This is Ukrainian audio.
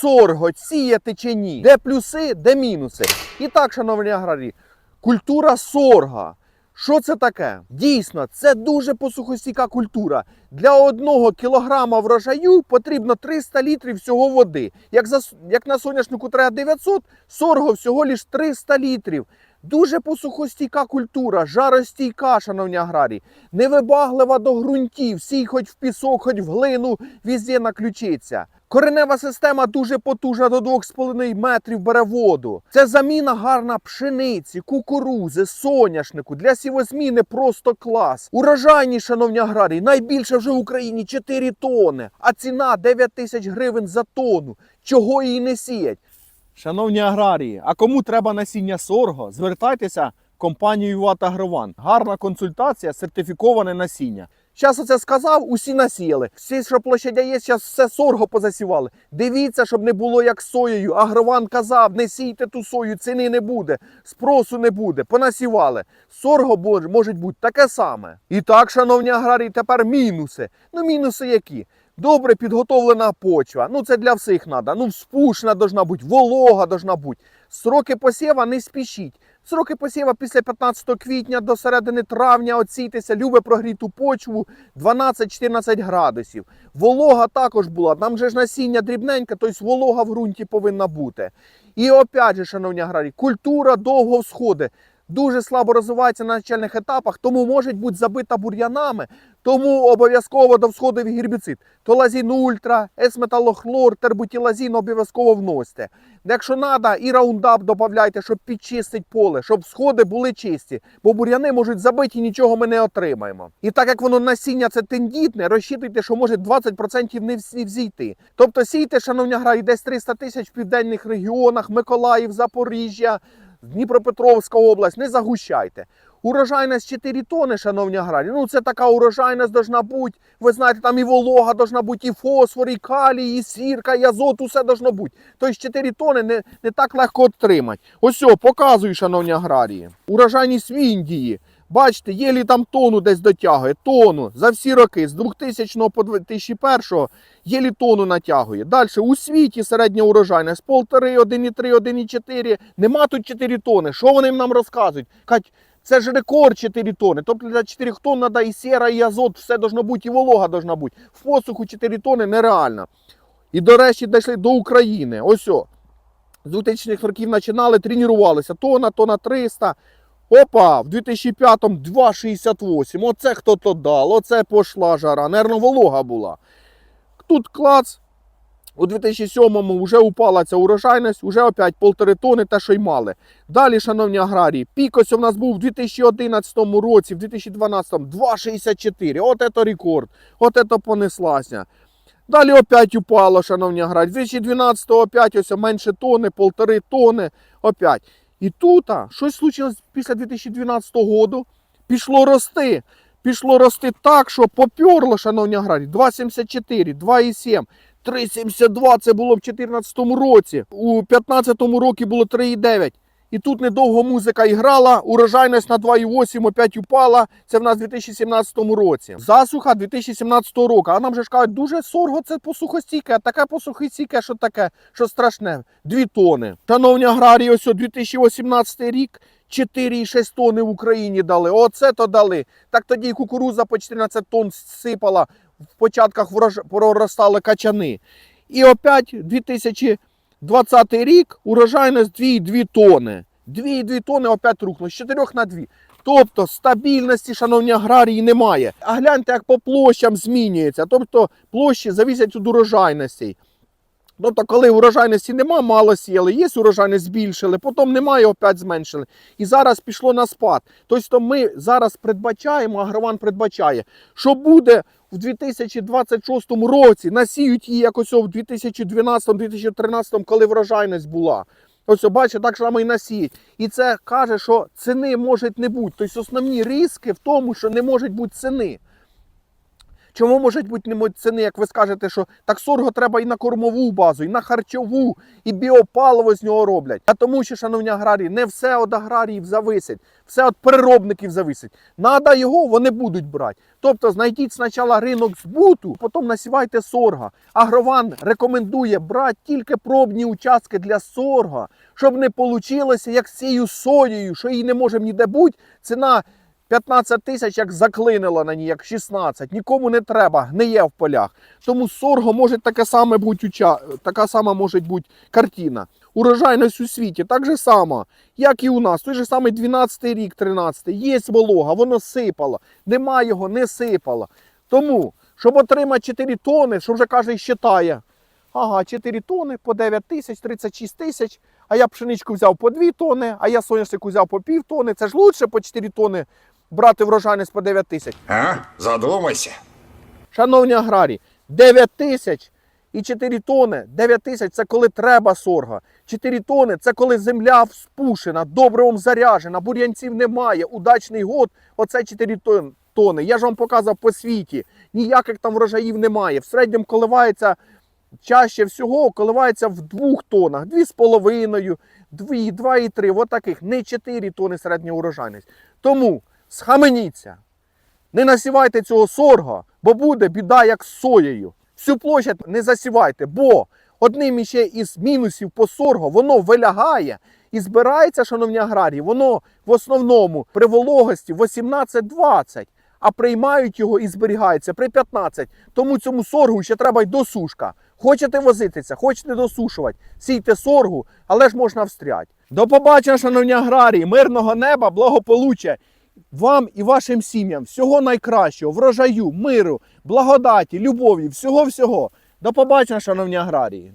сорго сіяти чи ні? Де плюси, де мінуси? І так, шановні аграрії, культура сорга. Що це таке? Дійсно, це дуже посухостійка культура. Для одного кілограма врожаю потрібно 300 літрів всього води. Як, за, як на соняшнику треба 900, сорго всього лиш 300 літрів. Дуже посухостійка культура, жаростійка, шановні аграрії, невибаглива до ґрунтів, сій хоч в пісок, хоч в глину, візде наключиться. Коренева система дуже потужна до 2,5 метрів бере воду. Це заміна гарна пшениці, кукурузи, соняшнику. Для сівозміни просто клас. Урожайність, шановні аграрії, найбільше вже в Україні 4 тони, а ціна 9 тисяч гривень за тонну. Чого її не сіять? Шановні аграрії, а кому треба насіння сорго, звертайтеся в компанію Ватагрован. Гарна консультація, сертифіковане насіння. Зараз оце сказав, усі насіяли. Всі, що площадя є, зараз все сорго позасівали. Дивіться, щоб не було як соєю. Агрован казав, не сійте ту сою, ціни не буде, спросу не буде. Понасівали. Сорго може бути таке саме. І так, шановні аграрії, тепер мінуси. Ну, мінуси які? Добре підготовлена почва. Ну це для всіх треба. Ну, спушна должна бути, волога должна бути. Сроки посіва не спішіть. Сроки посіва після 15 квітня до середини травня оцітися, любе прогріту почву 12-14 градусів. Волога також була. Там же ж насіння дрібненьке, тобто волога в ґрунті повинна бути. І опять же, шановні аграрі, культура довго всходить. Дуже слабо розвивається на начальних етапах, тому може бути забита бур'янами, тому обов'язково до всходив гербіцид. Толазін ультра, есметалохлор, тербутілазін обов'язково вносьте. Якщо треба, і раундап додавайте, щоб підчистити поле, щоб сходи були чисті, бо бур'яни можуть забиті, і нічого ми не отримаємо. І так як воно насіння це тендітне, розчитуйте, що може 20% не всі взійти. Тобто сійте, шановні аграрії, десь 300 тисяч в південних регіонах, Миколаїв, Запоріжжя, Дніпропетровська область, не загущайте. Урожайність 4 тони, шановні аграрі. Ну це така урожайність должна бути. Ви знаєте, там і волога должна бути, і фосфор, і калій, і сірка, і азот, усе должно бути. Тобто 4 тони не, не так легко отримати. Ось, показую, шановні аграрії. Урожайність в Індії. Бачите, єлі там тону десь дотягує. Тону за всі роки з 2000 по 2001 єлі тону натягує. Далі у світі середня урожайність 1,5, 1,3, 1,4. Нема тут 4 тони. Що вони нам розказують? Кажуть, це ж рекорд 4 тони. Тобто для 4 тонн треба і сера, і азот, все должно бути, і волога должна бути. В посуху 4 тони нереально. І до речі, дійшли до України. Ось о. З 2000-х років починали, тренувалися. Тона, тона 300. Опа, в 2005-му 2,68. Оце хто то дав, оце пошла жара. Нервно волога була. Тут клац. У 2007-му вже упала ця урожайність, вже опять полтори тони, те, що й мали. Далі, шановні аграрії, пік ось у нас був у 2011 році, в 2012-му 2,64. От це рекорд, от це понеслася. Далі опять упало, шановні аграрії. 2012-го опять ось менше тони, полтори тони, опять. І тут а, щось случилось після 2012 року, пішло рости. Пішло рости так, що поперло, шановні аграрії, 2,74, 2,7, 3,72 це було в 2014 році. У 2015 році було 3,9. І тут недовго музика і грала, урожайність на 2,8 опять упала. Це в нас у 2017 році. Засуха 2017 року. А нам же ж кажуть, дуже сорго це посухостійке, а таке посухостійке, що таке, що страшне. 2 тони. Шановні аграрії, ось 2018 рік 4,6 тони в Україні дали. Оце то дали. Так тоді і кукуруза по 14 тонн сипала, в початках проростали качани. І опять 2020 рік урожайність 2,2 тони. 2,2 тони опять рухло, з 4 на 2. Тобто стабільності, шановні аграрії, немає. А гляньте, як по площам змінюється. Тобто площі зависять від урожайностей. Тобто, коли урожайності нема, мало сіяли, є урожайність збільшили, потім немає, опять зменшили. І зараз пішло на спад. Тобто ми зараз передбачаємо, агрован передбачає, що буде в 2026 році, насіють її якось у 2012-2013, коли врожайність була. Ось, бачите, так само і насіють. І це каже, що ціни може не бути. Тобто основні ризики в тому, що не може бути ціни. Чому можуть бути ціни, як ви скажете, що так сорго треба і на кормову базу, і на харчову, і біопаливо з нього роблять. А тому що, шановні аграрії, не все від аграріїв зависить, все від переробників зависить. Надо його, вони будуть брати. Тобто знайдіть спочатку ринок збуту, потім насівайте сорга. Агрован рекомендує брати тільки пробні участки для сорга, щоб не вийшло, як з цією соєю, що її не може ніде бути. Ціна 15 тисяч як заклинило на ній, як 16. Нікому не треба, гниє в полях. Тому сорго може таке саме бути уча... така сама може бути картина. Урожайність у світі так же само, як і у нас. Той же самий 12 рік, 13 Є волога, воно сипало. Нема його, не сипало. Тому, щоб отримати 4 тони, що вже каже, считає. Ага, 4 тони по 9 тисяч, 36 тисяч. А я пшеничку взяв по 2 тони, а я соняшнику взяв по пів тони. Це ж лучше по 4 тони брати врожайність по 9 тисяч. А? Задумайся. Шановні аграрії, 9 тисяч і 4 тони. 9 тисяч це коли треба сорга. 4 тони це коли земля вспушена, добривом заряжена, бур'янців немає, удачний год. Оце 4 тон- тони. Я ж вам показав по світі. Ніяких там врожаїв немає. В середньому коливається чаще всього коливається в двох тонах, дві з половиною, дві, два і три, от таких, не 4 тони середня урожайність. Тому схаменіться, не насівайте цього сорга, бо буде біда як з соєю. Всю площадь не засівайте, бо одним іще із мінусів по сорго воно вилягає і збирається, шановні аграрії, воно в основному при вологості 18-20, а приймають його і зберігається при 15. Тому цьому соргу ще треба й досушка. Хочете возитися, хочете досушувати, сійте соргу, але ж можна встрять. До побачення, шановні аграрії, мирного неба, благополуччя вам і вашим сім'ям. Всього найкращого, врожаю, миру, благодаті, любові, всього-всього. До побачення, шановні аграрії.